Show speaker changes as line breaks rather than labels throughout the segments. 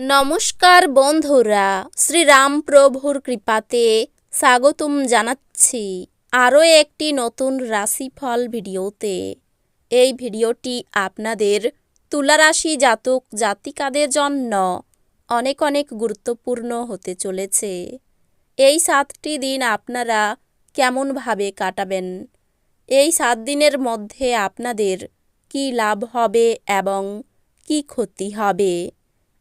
নমস্কার বন্ধুরা, শ্রীরাম প্রভুর কৃপাতে স্বাগতম জানাচ্ছি আরও একটি নতুন রাশিফল ভিডিওতে। এই ভিডিওটি আপনাদের তুলারাশি জাতক জাতিকাদের জন্য অনেক অনেক গুরুত্বপূর্ণ হতে চলেছে। এই সাতটি দিন আপনারা কেমনভাবে কাটাবেন? এই সাত দিনের মধ্যে আপনাদের কি লাভ হবে এবং কি ক্ষতি হবে?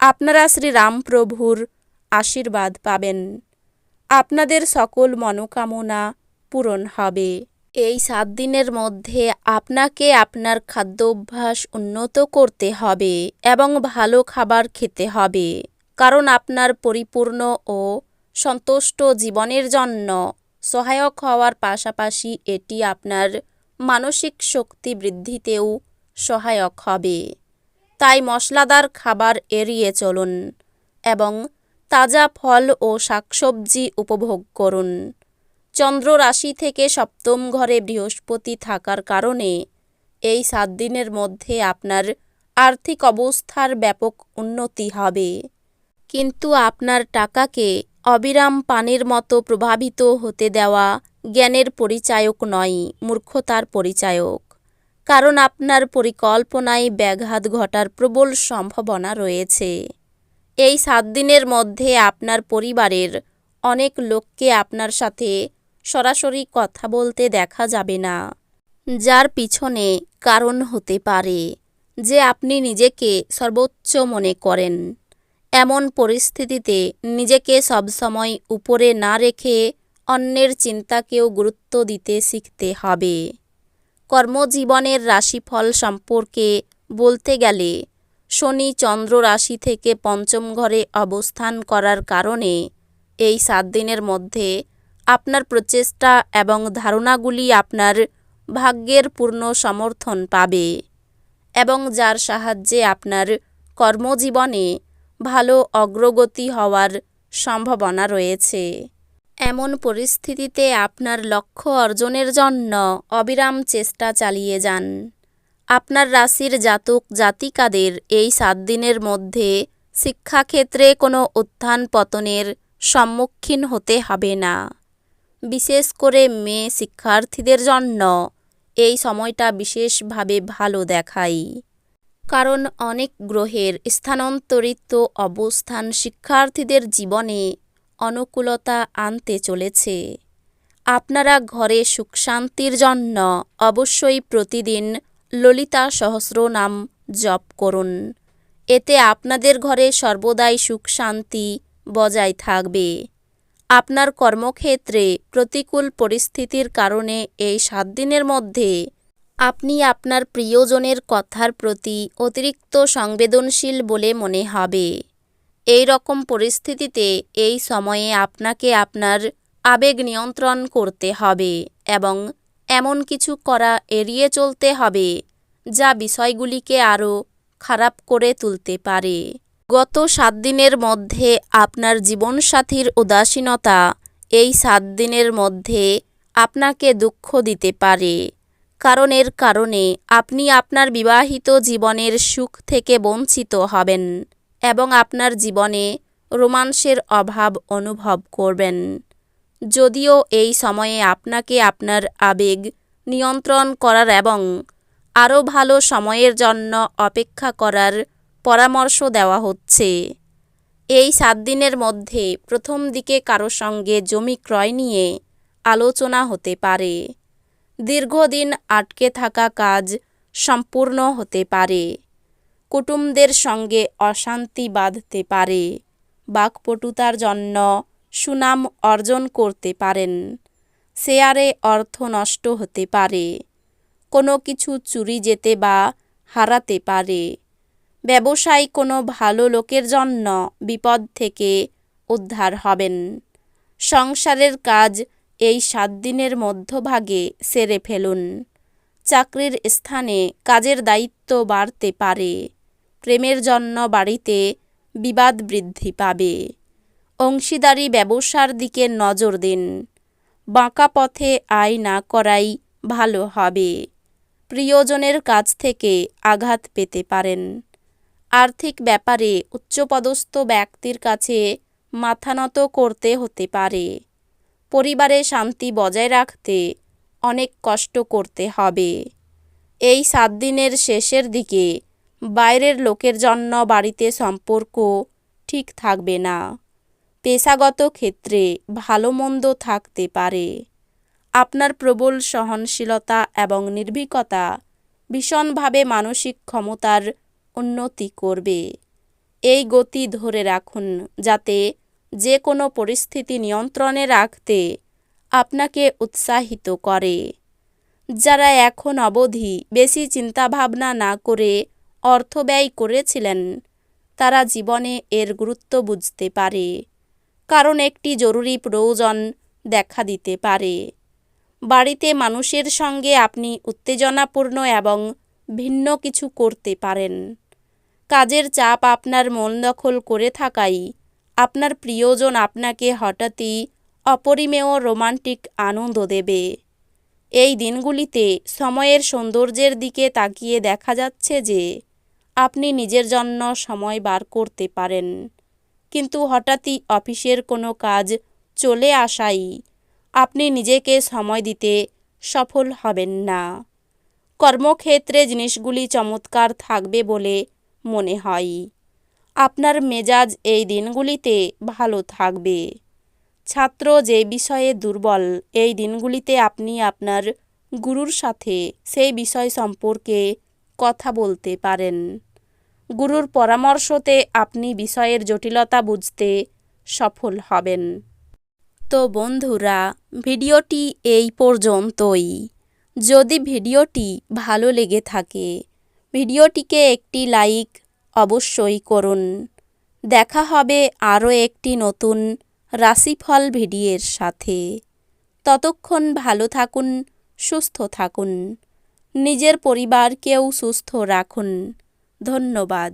আপনারা শ্রীরামপ্রভুর আশীর্বাদ পাবেন। আপনাদের সকল মনোকামনা পূরণ হবে। এই সাত দিনের মধ্যে আপনাকে আপনার খাদ্যাভ্যাস উন্নত করতে হবে এবং ভালো খাবার খেতে হবে। কারণ আপনার পরিপূর্ণ ও সন্তুষ্ট জীবনের জন্য সহায়ক হওয়ার পাশাপাশি এটি আপনার মানসিক শক্তি বৃদ্ধিতেও সহায়ক হবে। তাই মশলাদার খাবার এড়িয়ে চলুন এবং তাজা ফল ও শাকসবজি উপভোগ করুন। চন্দ্র রাশি থেকে সপ্তম ঘরে বৃহস্পতি থাকার কারণে এই সাত দিনের মধ্যে আপনার আর্থিক অবস্থার ব্যাপক উন্নতি হবে। কিন্তু আপনার টাকাকে অবিরাম পানির মতো প্রভাবিত হতে দেওয়া জ্ঞানের পরিচায়ক নয়, মূর্খতার পরিচায়ক। কারণ আপনার পরিকল্পনায় ব্যাঘাত ঘটার প্রবল সম্ভাবনা রয়েছে। এই সাত দিনের মধ্যে আপনার পরিবারের অনেক লোককে আপনার সাথে সরাসরি কথা বলতে দেখা যাবে না, যার পিছনে কারণ হতে পারে যে আপনি নিজেকে সর্বোচ্চ মনে করেন। এমন পরিস্থিতিতে নিজেকে সবসময় উপরে না রেখে অন্যের চিন্তাকেও গুরুত্ব দিতে শিখতে হবে। কর্মজীবনের রাশিফল সম্পর্কে বলতে গেলে, শনি চন্দ্র রাশি থেকে পঞ্চম ঘরে অবস্থান করার কারণে এই সাত দিনের মধ্যে আপনার প্রচেষ্টা এবং ধারণাগুলি আপনার ভাগ্যের পূর্ণ সমর্থন পাবে এবং যার সাহায্যে আপনার কর্মজীবনে ভালো অগ্রগতি হওয়ার সম্ভাবনা রয়েছে। এমন পরিস্থিতিতে আপনার লক্ষ্য অর্জনের জন্য অবিরাম চেষ্টা চালিয়ে যান। আপনার রাশির জাতক জাতিকাদের এই সাত দিনের মধ্যে শিক্ষাক্ষেত্রে কোনো উত্থান পতনের সম্মুখীন হতে হবে না। বিশেষ করে মেয়ে শিক্ষার্থীদের জন্য এই সময়টা বিশেষভাবে ভালো দেখায়। কারণ অনেক গ্রহের স্থানান্তরিত অবস্থান শিক্ষার্থীদের জীবনে অনুকূলতা আনতে চলেছে। আপনারা ঘরে সুখ শান্তির জন্য অবশ্যই প্রতিদিন ললিতা সহস্র নাম জপ করুন। এতে আপনাদের ঘরে সর্বদাই সুখ শান্তি বজায় থাকবে। আপনার কর্মক্ষেত্রে প্রতিকূল পরিস্থিতির কারণে এই সাত দিনের মধ্যে আপনি আপনার প্রিয়জনের কথার প্রতি অতিরিক্ত সংবেদনশীল বলে মনে হবে। এই রকম পরিস্থিতিতে এই সময়ে আপনাকে আপনার আবেগ নিয়ন্ত্রণ করতে হবে এবং এমন কিছু করা এড়িয়ে চলতে হবে যা বিষয়গুলিকে আরও খারাপ করে তুলতে পারে। গত সাত দিনের মধ্যে আপনার জীবনসাথীর উদাসীনতা এই সাত দিনের মধ্যে আপনাকে দুঃখ দিতে পারে। কারণ এর কারণে আপনি আপনার বিবাহিত জীবনের সুখ থেকে বঞ্চিত হবেন। এবং আপনার জীবনে রোমাঞ্চের অভাব অনুভব করবেন। যদিও এই সময়ে আপনাকে আপনার আবেগ নিয়ন্ত্রণ করার এবং আরও ভালো সময়ের জন্য অপেক্ষা করার পরামর্শ দেওয়া হচ্ছে। এই সাত দিনের মধ্যে প্রথম দিকে কারও সঙ্গে জমি ক্রয় নিয়ে আলোচনা হতে পারে। দীর্ঘদিন আটকে থাকা কাজ সম্পূর্ণ হতে পারে। কুটুমদের সঙ্গে অশান্তি বাঁধতে পারে। বাকপটুতার জন্য সুনাম অর্জন করতে পারেন। শেয়ারে অর্থ নষ্ট হতে পারে। কোনো কিছু চুরি যেতে বা হারাতে পারে। ব্যবসায় কোনো ভালো লোকের জন্য বিপদ থেকে উদ্ধার হবেন। সংসারের কাজ এই সাত দিনের মধ্যভাগে সেরে ফেলুন। চাকরির স্থানে কাজের দায়িত্ব বাড়তে পারে। প্রেমের জন্য বাড়িতে বিবাদ বৃদ্ধি পাবে। অংশীদারি ব্যবসার দিকে নজর দিন। বাঁকা পথে আয় না করাই ভালো হবে। প্রিয়জনের কাছ থেকে আঘাত পেতে পারেন। আর্থিক ব্যাপারে উচ্চপদস্থ ব্যক্তির কাছে মাথা নত করতে হতে পারে। পরিবারে শান্তি বজায় রাখতে অনেক কষ্ট করতে হবে। এই সাত দিনের শেষের দিকে বাইরের লোকের জন্য বাড়িতে সম্পর্ক ঠিক থাকবে না। পেশাগত ক্ষেত্রে ভালো মন্দ থাকতে পারে। আপনার প্রবল সহনশীলতা এবং নির্ভীকতা ভীষণভাবে মানসিক ক্ষমতার উন্নতি করবে। এই গতি ধরে রাখুন যাতে যে কোনো পরিস্থিতি নিয়ন্ত্রণে রাখতে আপনাকে উৎসাহিত করে। যারা এখন অবধি বেশি চিন্তাভাবনা না করে অর্থ ব্যয় করেছিলেন, তারা জীবনে এর গুরুত্ব বুঝতে পারে, কারণ একটি জরুরি প্রয়োজন দেখা দিতে পারে। বাড়িতে মানুষের সঙ্গে আপনি উত্তেজনাপূর্ণ এবং ভিন্ন কিছু করতে পারেন। কাজের চাপ আপনার মন দখল করে থাকাই আপনার প্রিয়জন আপনাকে হঠাৎই অপরিমেয় রোমান্টিক আনন্দ দেবে। এই দিনগুলিতে সময়ের সৌন্দর্যের দিকে তাকিয়ে দেখা যাচ্ছে যে আপনি নিজের জন্য সময় বার করতে পারেন। কিন্তু হঠাৎই অফিসের কোনো কাজ চলে আসাই আপনি নিজেকে সময় দিতে সফল হবেন না। কর্মক্ষেত্রে জিনিসগুলি চমৎকার থাকবে বলে মনে হয়। আপনার মেজাজ এই দিনগুলিতে ভালো থাকবে। ছাত্র যে বিষয়ে দুর্বল, এই দিনগুলিতে আপনি আপনার গুরুর সাথে সেই বিষয় সম্পর্কে কথা বলতে পারেন। গুরুর পরামর্শতে আপনি বিষয়ের জটিলতা বুঝতে সফল হবেন। তো বন্ধুরা, ভিডিওটি এই পর্যন্তই। যদি ভিডিওটি ভালো লেগে থাকে, ভিডিওটিকে একটি লাইক অবশ্যই করুন। দেখা হবে আরও একটি নতুন রাশিফল ভিডিওর সাথে। ততক্ষণ ভালো থাকুন, সুস্থ থাকুন। নিজের পরিবারকেও সুস্থ রাখুন। ধন্যবাদ।